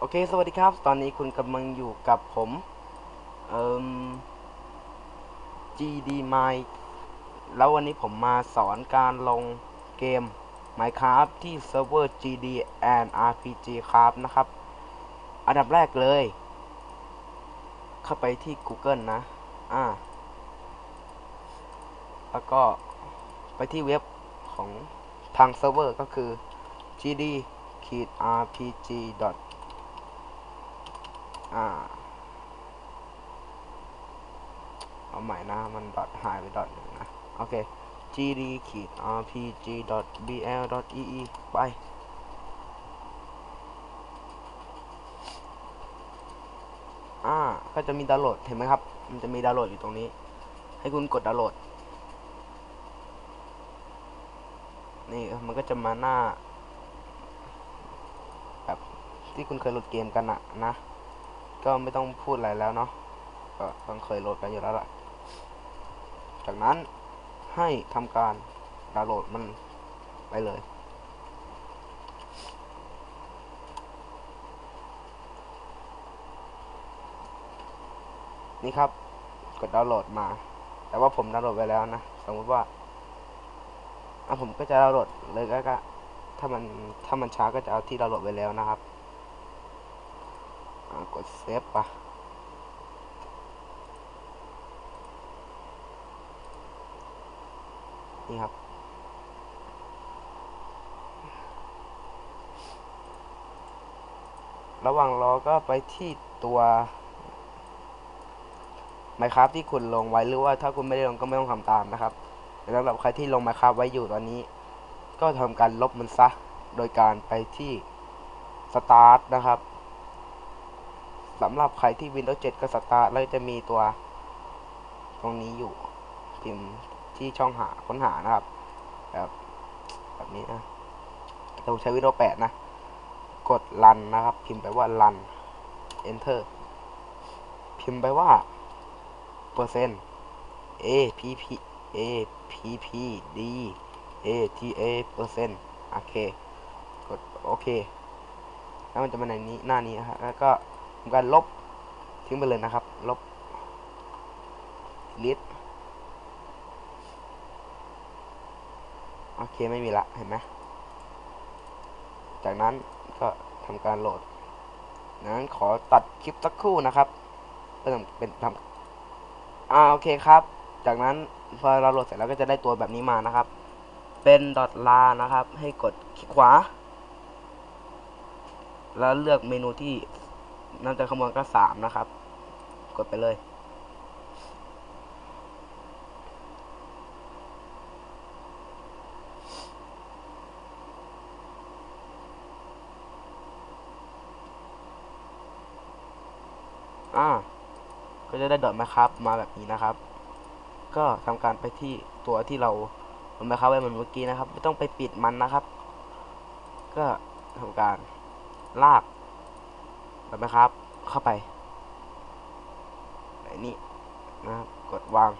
โอเค สวัสดีครับ ตอนนี้คุณกำลังอยู่กับผมเอ่อ GD My แล้ววันนี้ผมมาสอนการลงเกม Minecraft ที่เซิร์ฟเวอร์ GD and RPG ครับนะครับ อันดับแรกเลย เข้าไปที่ Google นะ อ่า แล้วก็ไปที่เว็บของทางเซิร์ฟเวอร์ก็คือ gd rpg อ่า เอาใหม่นะ มันดอทหายไปดอทหนึ่งนะ โอเค gd rpg bl ee ไป อ่า ก็จะมีดาวน์โหลด เห็นไหมครับ มันจะมีดาวน์โหลดอยู่ตรงนี้ ให้คุณกดดาวน์โหลด นี่ มันก็จะมาหน้า แบบที่คุณเคยโหลดเกมกันอะนะ ก็ไม่ต้องพูดอะไรแล้วเนาะก็ต้องเคยโหลดกันอยู่แล้วล่ะ จากนั้นให้ทำการดาวน์โหลดมันไปเลย นี่ครับ กดดาวน์โหลดมา แต่ว่าผมดาวน์โหลดไว้แล้วนะ สมมติว่าอะผมก็จะดาวน์โหลดเลยก็ก็ถ้ามันถ้ามันช้าก็จะเอาที่ดาวน์โหลดไว้แล้วนะครับ กดเซฟปะนี่ครับ ระหว่างรอก็ไปที่ตัว Minecraft ที่คุณลงไว้หรือว่าถ้าคุณไม่ได้ลงก็ไม่ต้องทำตามนะครับแต่สำหรับใครที่ลง Minecraft ไว้อยู่ตอนนี้ ก็ทำการลบมันซะ โดยการไปที่ Start นะครับ สำหรับใครที่ Windows 7 ก็ Start แล้วจะมีตัว ตรงนี้อยู่ พิมพ์ที่ช่องหาค้นหานะครับ แบบแบบนี้นะเราใช้ Windows 8 นะ กด Run นะครับ พิมพ์ไปว่า Run Enter พิมพ์ไปว่าเปอร์เซ็นต์ A P P A P P D A T A เปอร์เซ็นต์โอเค กดโอเค แล้วมันจะมาในนี้หน้านี้นะฮะแล้วก็ ทำการลบทิ้งไปเลยนะครับ ลบลิสโอเคไม่มีละเห็นไหมจากนั้นก็ทำการโหลดนั้นขอตัดคลิปสักครู่นะครับเป็นเป็นทำอ่าโอเคครับ จากนั้นพอเราโหลดเสร็จแล้วก็จะได้ตัวแบบนี้มานะครับ เป็นดอทลานะครับ ให้กดคลิกขวา แล้วเลือกเมนูที่ น่าจะขโมยก็สามนะครับ กดไปเลย อ่า ก็จะได้ดอทมครับ มาแบบนี้นะครับ ก็ทำการไปที่ตัวที่เราลงมาครับไว้เหมือนเมื่อกี้นะครับ ไม่ต้องไปปิดมันนะครับ ก็ทำการลาก เหรอทมครับ เข้าไปไอ้นี่นะครับ กดวาง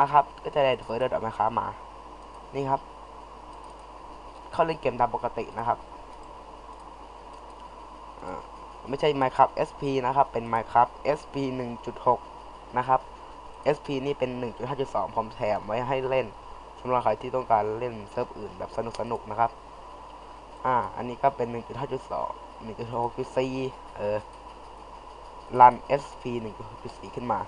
อะครับ ก็จะได้เฟิร์สเดอร์ดอทมาครับมา นี่ครับ เข้าเล่นเกมตามปกตินะครับไม่ใช่ Minecraft SP นะครับ เป็น Minecraft SP 1.6 นะครับ SP นี่เป็น 1.5.2 ผมแถมไว้ให้เล่นสำหรับใครที่ต้องการเล่นเซิร์ฟอื่นแบบสนุกๆนะครับ อ่า อันนี้ก็เป็น 1.5.2 1.6.4 เออ รัน SP 1.6.4 ขึ้นมา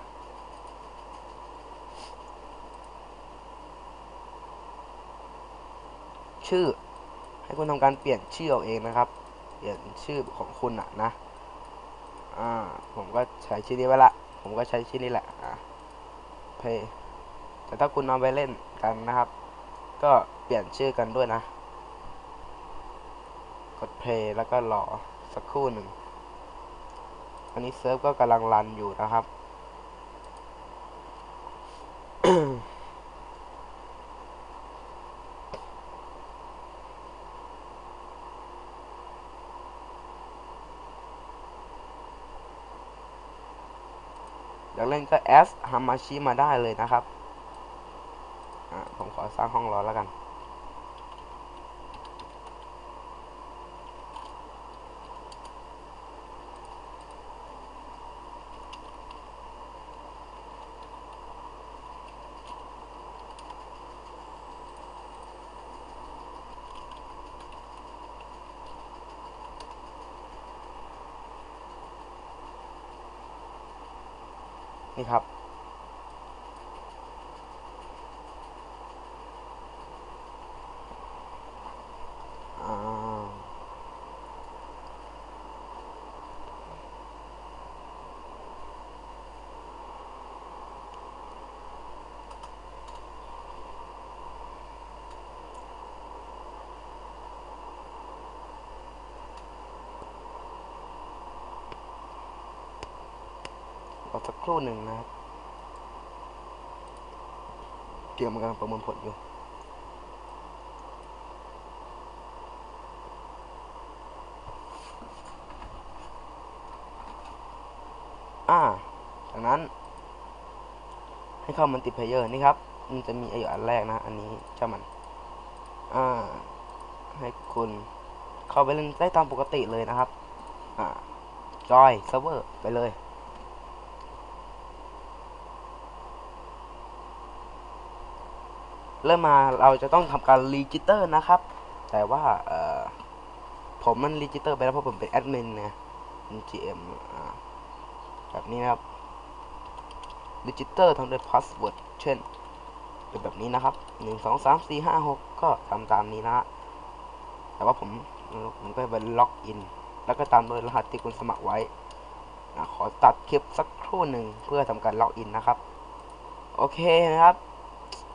ชื่อ ให้คุณทำการเปลี่ยนชื่อเอาเองนะครับ เปลี่ยนชื่อของคุณอะนะ อ่า ผมก็ใช้ชื่อนี้ไว้ละ ผมก็ใช้ชื่อนี้แหละ อ่าเพย์แต่ถ้าคุณเอาไปเล่นกันนะครับ ก็เปลี่ยนชื่อกันด้วยนะ กดเพย์แล้วก็รอสักครู่หนึ่งอันนี้เซิร์ฟก็กำลังรันอยู่นะครับ อยากเล่นก็แอสฮามาชิมาได้เลยนะครับ ผมขอสร้างห้องรอแล้วกัน ครับ ครู่หนึ่งนะครับเกมมันกำลังประมวลผลอยู่อ่าจากนั้น ให้เข้ามันติเพเยอร์นี่ครับ มันจะมีไออยู่อันแรกนะ อันนี้เจ้ามัน อ่า ให้คุณเข้าไปเล่นได้ตามปกติเลยนะครับ อ่าจอยเซิร์ฟเวอร์ไปเลย เริ่มมาเราจะต้องทำการรีจิสเตอร์นะครับ แต่ว่าเออผมมันรีจิสเตอร์ไปแล้วเพราะผมเป็นแอดมินนะ GM แบบนี้นะครับรีจิสเตอร์ทำด้วยพาสเวิร์ดเช่นเป็นแบบนี้นะครับหนึ่งสองสามสี่ห้าหกก็ทำตามนี้นะแต่ว่าผมผมก็ไปล็อกอิน แล้วก็ตามโดยรหัสที่คุณสมัครไว้นะขอตัดคลิปสักครู่หนึ่งเพื่อทำการล็อกอินนะครับ โอเคนะครับ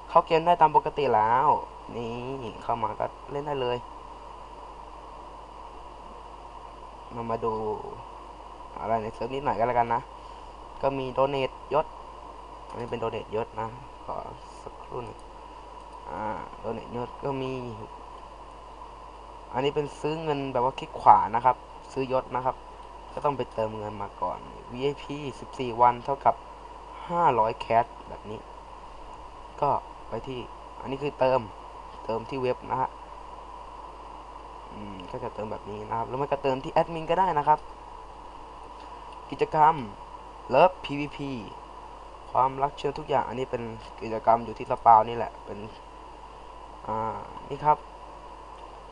เข้าเกมได้ตามปกติแล้ว นี่เข้ามาก็เล่นได้เลย มามาดูอะไรในเซิร์ฟนิดหน่อยก็แล้วกันนะ ก็มีโดเนทยศ อันนี้เป็นโดเนทยศนะ ขอสักครู่หนึงอ่า โดเนทยศก็มี อันนี้เป็นซื้อเงินแบบว่าคลิกขวานะครับ ซื้อยศนะครับ ก็ต้องไปเติมเงินมาก่อน VIP 14 วันเท่ากับ 500 แคชแบบนี้ ก็ ไปที่ อันนี้คือเติม เติมที่เว็บนะฮะอืมก็จะเติมแบบนี้นะครับ แล้วมันก็เติมที่แอดมินก็ได้นะครับ กิจกรรม Love PVP ความรักเชื่อทุกอย่าง อันนี้เป็นกิจกรรมอยู่ที่สปาวนี่แหละ เป็น อ่า นี่ครับ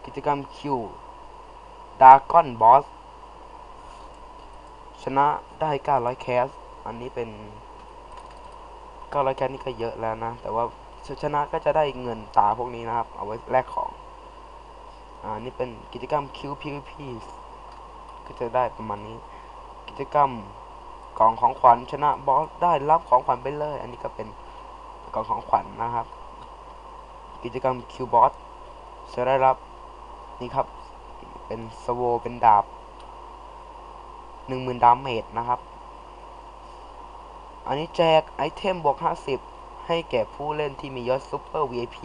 กิจกรรม Q Dragon Boss ชนะได้900แคส อันนี้เป็น900แคสนี่ก็เยอะแล้วนะ แต่ว่า ชนะก็จะได้เงินตาพวกนี้นะครับ เอาไว้แลกของ อ่า นี่เป็นกิจกรรม Q PVP ก็จะได้ประมาณนี้ กิจกรรมกล่องของขวัญชนะบอสได้รับของขวัญไปเลย อันนี้ก็เป็นกล่องของขวัญนะครับ กิจกรรม Q Boss จะได้รับนี่ครับ เป็นสโวเป็นดาบหนึ่งหมื่นดาเมจนะครับ อันนี้แจกไอเทมบวกห้าสิบ ให้แก่ผู้เล่นที่มียศซูเปอร์ VIP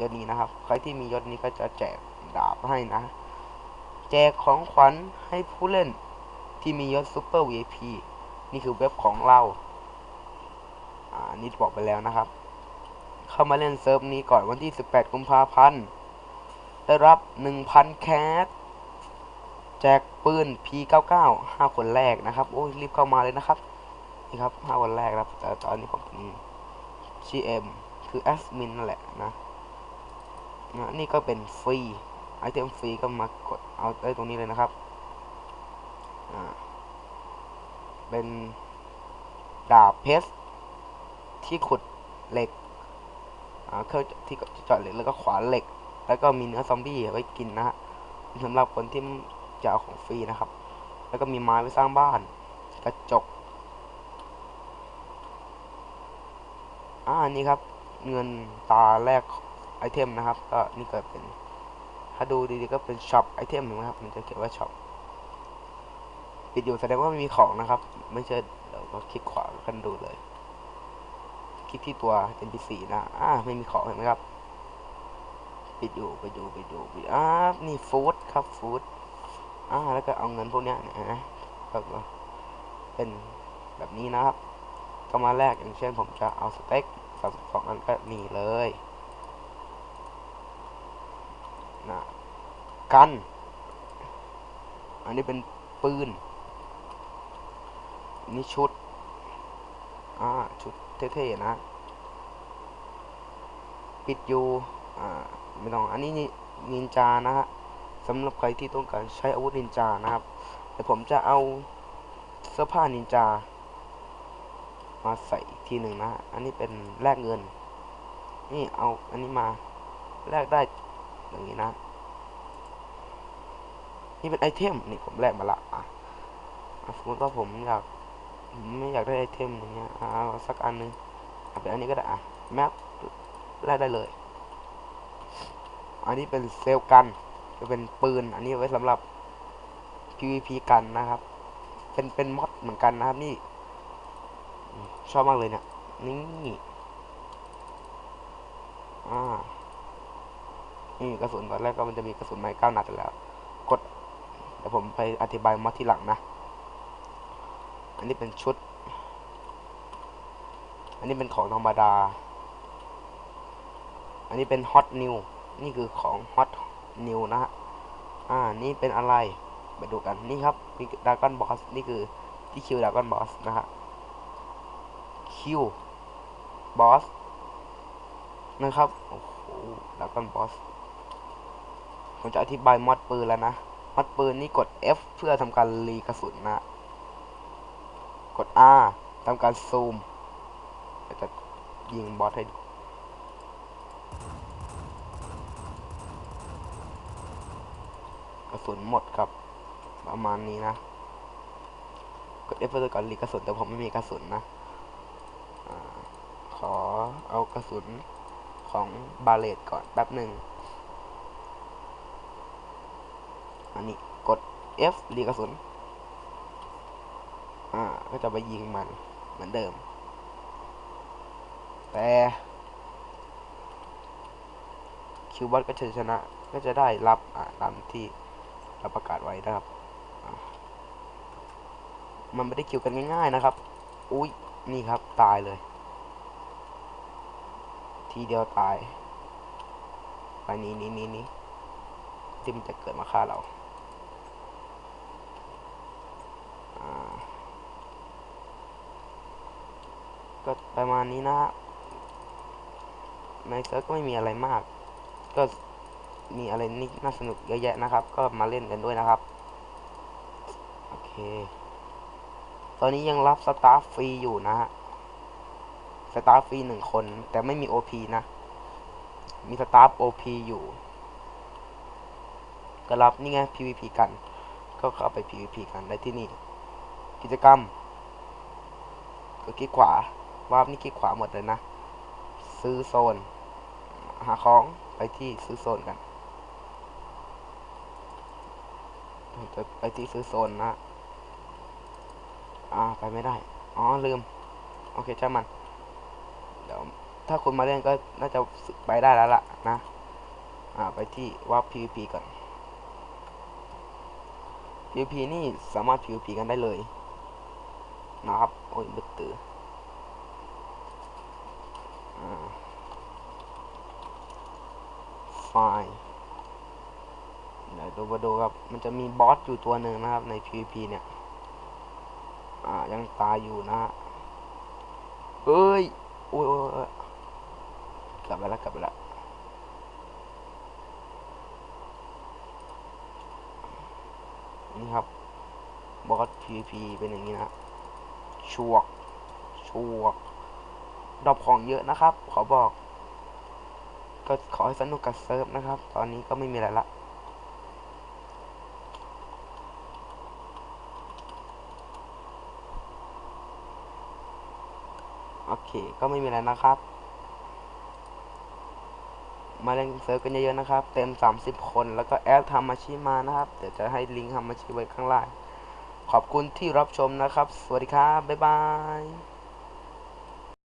ยศนี้นะครับ ใครที่มียศนี้ก็จะแจกดาบให้นะ แจกของขวัญให้ผู้เล่นที่มียศซูเปอร์ VIP นี่คือเว็บของเรา อ่า นี่บอกไปแล้วนะครับ เข้ามาเล่นเซิร์ฟนี้ก่อนวันที่ 18 กุมภาพันธ์ได้รับ 1,000 แคสแจกปืน P99 5 คนแรกนะครับ โอ้ยรีบเข้ามาเลยนะครับ นี่ครับ5คนแรกครับ แต่ตอนนี้ผมเป็น GM คือแอดมินนั่นแหละนะนะนี่ก็เป็นฟรีไอเทมฟรีก็มากดเอาได้ตรงนี้เลยนะครับเป็นดาบเพชรที่ขุดเหล็กเครื่องที่เจาะเหล็กแล้วก็ขวานเหล็ก แล้วก็มีเนื้อซอมบี้ไว้กินนะฮะสำหรับคนที่จะเอาของฟรีนะครับ แล้วก็มีไม้ไว้สร้างบ้าน กระจก อ่านี่ครับ เงินตาแรกไอเทมนะครับ ก็นี่ก็เป็น ถ้าดูดีๆก็เป็นช็อปไอเทมนะครับ มันจะเขียนว่าช็อปปิดอยู่แสดงว่าไม่มีของนะครับ ไม่ใช่เราก็คลิกขวากันดูเลย คลิกที่ตัว NPC นะ อ่า ไม่มีของเห็นไหมครับ ปิดอยู่ไปดูไปดูไปอ่านี่ฟู้ดครับฟู้ดอ่า แล้วก็เอาเงินพวกเนี้ยนี่ยนะก็เป็นแบบนี้นะครับ ก็มาแลกอย่างเช่นผมจะเอาสเต็กสามสิบสองอันก็นี่เลยนะกัน อันนี้เป็นปืน นี่ชุด อ่า ชุดเท่ๆนะ ปิดอยู่ อ่า ไม่ต้อง อันนี้นินจานะฮะสำหรับใครที่ต้องการใช้อาวุธนินจานะครับ แต่ผมจะเอาเสื้อผ้านินจา มาใส่อีกทีหนึ่งนะ อันนี้เป็นแลกเงิน นี่เอาอันนี้มาแลกได้อย่างนี้นะ นี่เป็นไอเทมนี่ผมแลกมาละอะสมมติว่าผมอยากไม่อยากได้ไอเทมอย่างเงี้ยอะเอาสักอันนึงเอาเป็นอันนี้ก็ได้อะแมปแลกได้เลย อันนี้เป็นเซลกันจะเป็นปืน อันนี้ไว้สำหรับ PVP กันนะครับ เป็นเป็นมอดเหมือนกันนะครับนี่ ชอบมากเลยเนี่ยนี่อ่านี่กระสุนตอนแรกก็มันจะมีกระสุนไม้เก้านัดแล้ว กดเดี๋ยวผมไปอธิบายมอดทีหลังนะ อันนี้เป็นชุด อันนี้เป็นของธรรมดา อันนี้เป็นฮอตนิวนี่คือของฮอตนิวนะฮะอ่า นี่เป็นอะไร ไปดูกัน นี่ครับมีดากอนบอส นี่คือที่คิวดากอนบอสนะฮะ คิวบอสนะครับ โอ้โหดากอนบอส ผมจะอธิบายมอดปืนแล้วนะ มอดปืนนี่กด F เพื่อทำการรีกระสุนนะ กด R ทำการซูมจะยิงบอสให้ดูกระสุนหมดครับ ประมาณนี้นะ กด F เพื่อการรีกระสุนแต่ผมไม่มีกระสุนนะ ขอเอากระสุนของบาเลตก่อนแป๊บหนึ่ง อันนี้กด F รีกระสุน อ่า ก็จะไปยิงมันเหมือนเดิม แต่คิวบอสก็จะชนะ ก็จะได้รับ อ่าตามที่เราประกาศไว้นะครับ มันไม่ได้คิวกันง่ายๆนะครับ อุ้ย นี่ครับตายเลย ทีเดียวตายไปนี้นี้นี้นี้ที่มันจะเกิดมาฆ่าเราก็ประมาณนี้นะฮะในเซิร์ฟก็ไม่มีอะไรมาก ก็มีอะไรนี่น่าสนุกเยอะแยะนะครับ ก็มาเล่นกันด้วยนะครับ โอเค ตอนนี้ยังรับสตาฟฟรีอยู่นะฮะ สตาฟฟรีหนึ่งคน แต่ไม่มี OP นะ มีสตาฟ OP อยู่ ก็รับนี่ไง PVP กัน ก็เข้าไป PVP กันได้ที่นี่ กิจกรรม ก็คลิกขวาวาร์ปนี่คลิกขวาหมดเลยนะ ซื้อโซน หาของไปที่ซื้อโซนกันจะไปที่ซื้อโซนนะ อ่าไปไม่ได้ อ๋อลืม โอเคช่างมัน เดี๋ยวถ้าคุณมาเล่นก็น่าจะไปได้แล้วล่ะนะ อ่าไปที่ว่า PVP ก่อน PVP นี่สามารถ PVP กันได้เลยนะครับ โอ้ยบึกตืออ่าไฟล์เดี๋ยวดูมาดูครับ มันจะมีบอสอยู่ตัวหนึ่งนะครับใน PVP เนี่ย อ่า ยังตายอยู่นะเอ้ยโอ้ยโอ้ยโอ้ยกลับไปแล้วกลับไปแล้วนี่ครับ บอส PVP เป็นอย่างนี้นะชวกชวกดรอปของเยอะนะครับ ขอบอก ก็ขอให้สนุกกับเซิร์ฟนะครับ ตอนนี้ก็ไม่มีอะไรละ โอเค ก็ไม่มีอะไรนะครับ มาเล่นเซิร์ฟกันเยอะๆนะครับ เต็ม 30 คน แล้วก็แอดทำอาชีพมานะครับ เดี๋ยวจะให้ลิงก์ทำอาชีพไว้ข้างล่าง ขอบคุณที่รับชมนะครับ สวัสดีครับ บ๊ายบาย